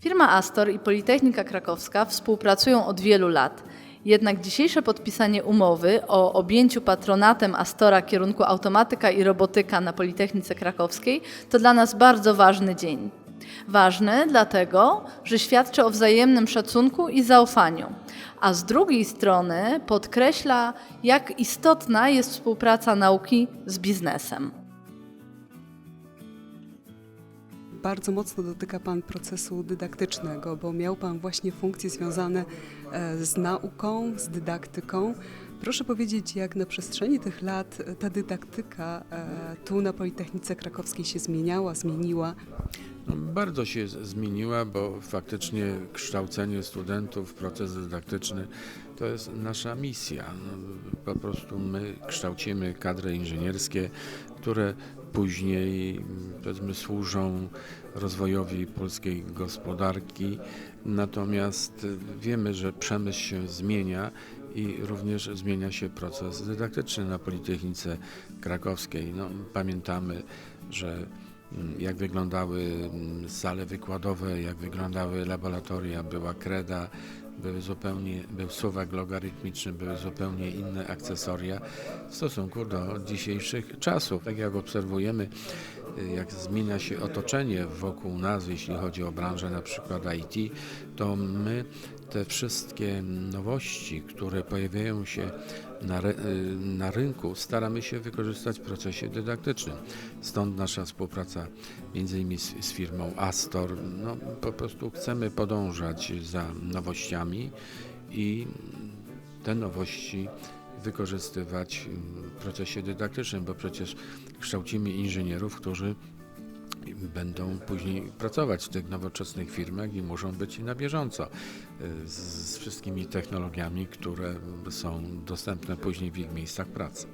Firma Astor i Politechnika Krakowska współpracują od wielu lat. Jednak dzisiejsze podpisanie umowy o objęciu patronatem Astora kierunku automatyka i robotyka na Politechnice Krakowskiej to dla nas bardzo ważny dzień. Ważny dlatego, że świadczy o wzajemnym szacunku i zaufaniu, a z drugiej strony podkreśla, jak istotna jest współpraca nauki z biznesem. Bardzo mocno dotyka Pan procesu dydaktycznego, bo miał Pan właśnie funkcje związane e, z nauką, z dydaktyką. Proszę powiedzieć, jak na przestrzeni tych lat e, ta dydaktyka e, tu na Politechnice Krakowskiej się zmieniała, zmieniła. No, bardzo się zmieniła, bo faktycznie kształcenie studentów, proces dydaktyczny to jest nasza misja. No, po prostu my kształcimy kadry inżynierskie, które później mm, powiedzmy służą rozwojowi polskiej gospodarki. Natomiast y, wiemy, że przemysł się zmienia i również zmienia się proces dydaktyczny na Politechnice Krakowskiej. No, pamiętamy, że Mm, jak wyglądały mm, sale wykładowe, jak wyglądały laboratoria, była kreda, były zupełnie, był suwak logarytmiczny, były zupełnie inne akcesoria w stosunku do dzisiejszych czasów. Tak jak obserwujemy, y, jak zmienia się otoczenie wokół nas, jeśli chodzi o branżę na przykład IT, to my te wszystkie nowości, które pojawiają się na, y, na rynku, staramy się wykorzystać w procesie dydaktycznym. Stąd nasza współpraca między innymi z, z firmą Astor. No, po prostu chcemy podążać za nowościami i te nowości wykorzystywać w procesie dydaktycznym, bo przecież kształcimy inżynierów, którzy będą później pracować w tych nowoczesnych firmach i muszą być na bieżąco y, z, wszystkimi technologiami, które są dostępne później w ich miejscach pracy.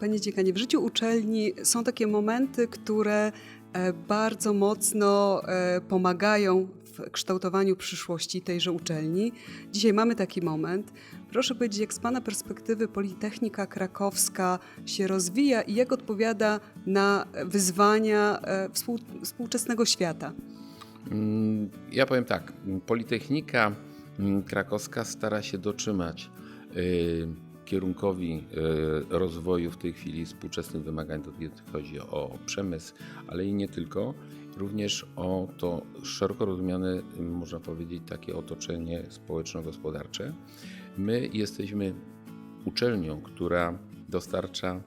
Panie dziekanie, w życiu uczelni są takie momenty, które e, bardzo mocno e, pomagają w kształtowaniu przyszłości tejże uczelni. Dzisiaj mamy taki moment. Proszę powiedzieć, jak z Pana perspektywy Politechnika Krakowska się rozwija i jak odpowiada na wyzwania e, współ, współczesnego świata? Mm, Ja powiem tak, Politechnika mm, Krakowska stara się dotrzymać y, kierunkowi y, rozwoju w tej chwili współczesnych wymagań, chodzi o przemysł, ale i nie tylko, również o to szeroko rozumiane, można powiedzieć, takie otoczenie społeczno-gospodarcze. My jesteśmy uczelnią, która dostarcza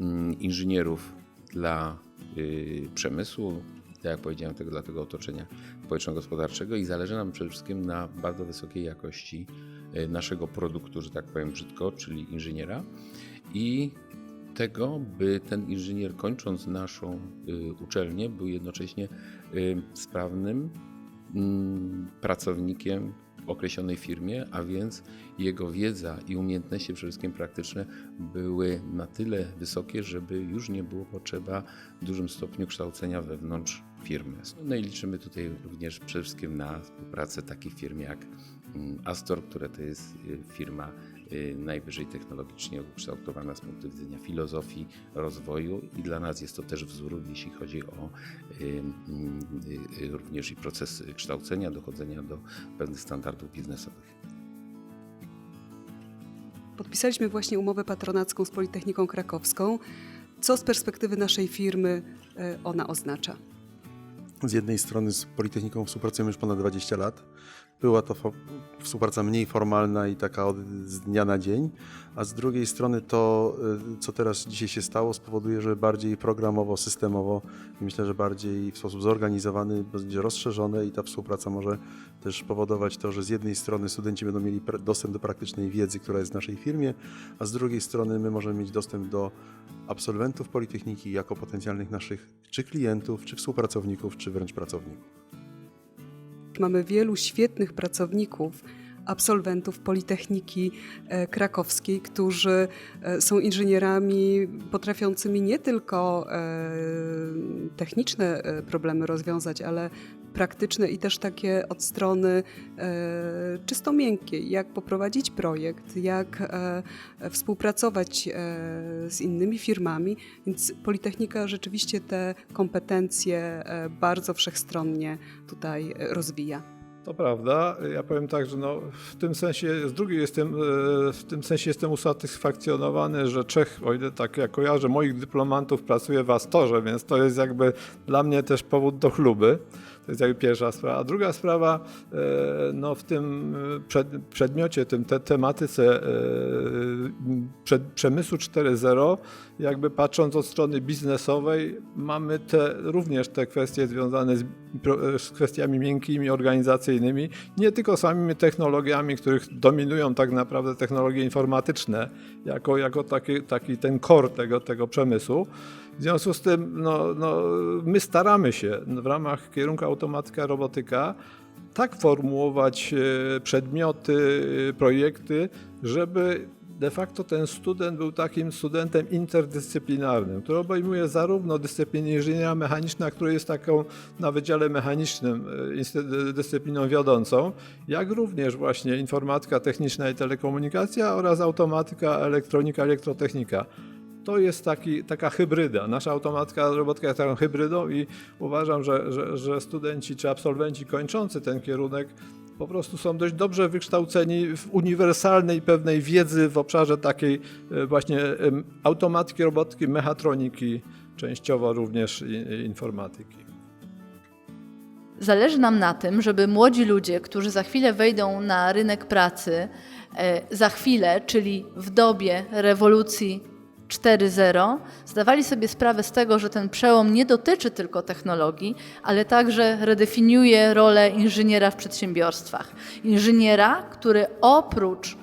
mm, inżynierów dla y, przemysłu, tak jak powiedziałem, tego, dla tego otoczenia społeczno-gospodarczego i zależy nam przede wszystkim na bardzo wysokiej jakości naszego produktu, że tak powiem brzydko, czyli inżyniera i tego, by ten inżynier kończąc naszą y, uczelnię był jednocześnie y, sprawnym mm, pracownikiem w określonej firmie, a więc jego wiedza i umiejętności przede wszystkim praktyczne były na tyle wysokie, żeby już nie było potrzeba w dużym stopniu kształcenia wewnątrz firmy. No i liczymy tutaj również przede wszystkim na współpracę takich firm jak Astor, która to jest y, firma y, najwyżej technologicznie ukształtowana z punktu widzenia filozofii rozwoju i dla nas jest to też wzór, jeśli chodzi o y, również i proces kształcenia, dochodzenia do pewnych standardów biznesowych. Podpisaliśmy właśnie umowę patronacką z Politechniką Krakowską. Co z perspektywy naszej firmy ona oznacza? Z jednej strony z Politechniką współpracujemy już ponad 20 lat. Była to współpraca mniej formalna i taka od z dnia na dzień, a z drugiej strony to, y, co teraz dzisiaj się stało, spowoduje, że bardziej programowo, systemowo i myślę, że bardziej w sposób zorganizowany będzie rozszerzone i ta współpraca może też powodować to, że z jednej strony studenci będą mieli dostęp do praktycznej wiedzy, która jest w naszej firmie, a z drugiej strony my możemy mieć dostęp do absolwentów Politechniki jako potencjalnych naszych czy klientów, czy współpracowników, czy wręcz pracowników. Mamy wielu świetnych pracowników, absolwentów Politechniki e, Krakowskiej, którzy e, są inżynierami potrafiącymi nie tylko e, techniczne problemy rozwiązać, ale praktyczne i też takie od strony czysto miękkiej, jak poprowadzić projekt, jak współpracować z innymi firmami, więc Politechnika rzeczywiście te kompetencje bardzo wszechstronnie tutaj rozwija. To prawda. Ja powiem tak, że no, w tym sensie, z drugiej jestem, e, w tym sensie jestem usatysfakcjonowany, że Czech, o ile tak ja kojarzę, moich dyplomantów pracuje w Astorze, więc to jest jakby dla mnie też powód do chluby. To jest jakby pierwsza sprawa. A druga sprawa, e, no w tym e, przed, przedmiocie, tym te, tematyce e, przemysłu 4.0, jakby patrząc od strony biznesowej, mamy te, również te kwestie związane z, z kwestiami miękkimi, organizacyjnymi, nie tylko samymi technologiami, których dominują tak naprawdę technologie informatyczne, jako, jako taki, taki ten core tego, tego przemysłu. W związku z tym no, no, my staramy się w ramach kierunku automatyka, robotyka tak formułować e, przedmioty, e, projekty, żeby de facto ten student był takim studentem interdyscyplinarnym, który obejmuje zarówno dyscyplinę inżynieria mechaniczna, która jest taką na Wydziale Mechanicznym e, dyscypliną wiodącą, jak również właśnie informatyka techniczna i telekomunikacja oraz automatyka, elektronika, elektrotechnika. To jest taki, taka hybryda. Nasza automatyka, robotyka jest taką hybrydą i uważam, że, że, że studenci czy absolwenci kończący ten kierunek po prostu są dość dobrze wykształceni w uniwersalnej pewnej wiedzy w obszarze takiej e, właśnie em, automatyki, robotyki, mechatroniki, częściowo również informatyki. Zależy nam na tym, żeby młodzi ludzie, którzy za chwilę wejdą na rynek pracy, e, za chwilę, czyli w dobie rewolucji 4.0, zdawali sobie sprawę z tego, że ten przełom nie dotyczy tylko technologii, ale także redefiniuje rolę inżyniera w przedsiębiorstwach. Inżyniera, który oprócz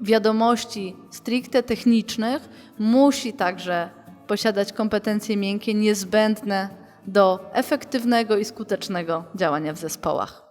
wiadomości stricte technicznych musi także posiadać kompetencje miękkie niezbędne do efektywnego i skutecznego działania w zespołach.